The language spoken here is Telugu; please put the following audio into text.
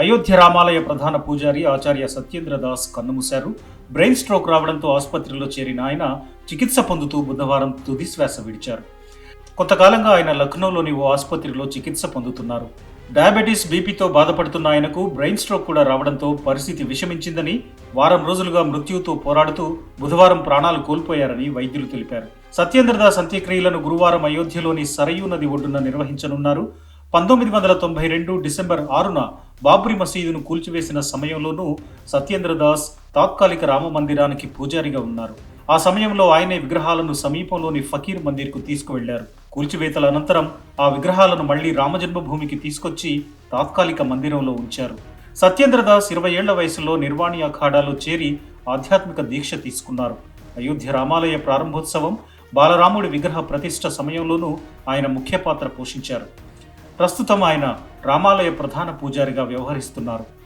అయోధ్య రామాలయ ప్రధాన పూజారి ఆచార్య సత్యేంద్ర దాస్ కన్నుమూశారు బ్రెయిన్ స్ట్రోక్ రావడంతో ఆసుపత్రిలో చేరిన ఆయన చికిత్స పొందుతూ బుధవారం తుది శ్వాస విడిచారు. కొంతకాలంగా ఆయన లక్నోలోని ఓ ఆసుపత్రిలో చికిత్స పొందుతున్నారు. డయాబెటీస్ బీపీతో బాధపడుతున్న ఆయనకు బ్రెయిన్ స్ట్రోక్ కూడా రావడంతో పరిస్థితి విషమించిందని వారం రోజులుగా మృత్యువుతో పోరాడుతూ బుధవారం ప్రాణాలు కోల్పోయారని వైద్యులు తెలిపారు. సత్యేంద్రదాస్ అంత్యక్రియలను గురువారం అయోధ్యలోని సరయూ నది ఒడ్డున నిర్వహించనున్నారు. పంతొమ్మిది వందల తొంభై రెండు డిసెంబర్ ఆరున బాబ్రీ మసీదును కూల్చివేసిన సమయంలోనూ సత్యేంద్రదాస్ తాత్కాలిక రామ మందిరానికి పూజారిగా ఉన్నారు. ఆ సమయంలో ఆయనే విగ్రహాలను సమీపంలోని ఫకీర్ మందిర్కు తీసుకువెళ్ళారు. కూల్చివేతల అనంతరం ఆ విగ్రహాలను మళ్ళీ రామజన్మభూమికి తీసుకొచ్చి తాత్కాలిక మందిరంలో ఉంచారు. సత్యేంద్రదాస్ ఇరవై ఏళ్ళ వయసులో నిర్వాణి అఖాడాలో చేరి ఆధ్యాత్మిక దీక్ష తీసుకున్నారు. అయోధ్య రామాలయ ప్రారంభోత్సవం బాలరాముడి విగ్రహ ప్రతిష్ట సమయంలోనూ ఆయన ముఖ్య పాత్ర పోషించారు. ప్రస్తుతం ఆయన రామాలయ ప్రధాన పూజారిగా వ్యవహరిస్తున్నారు.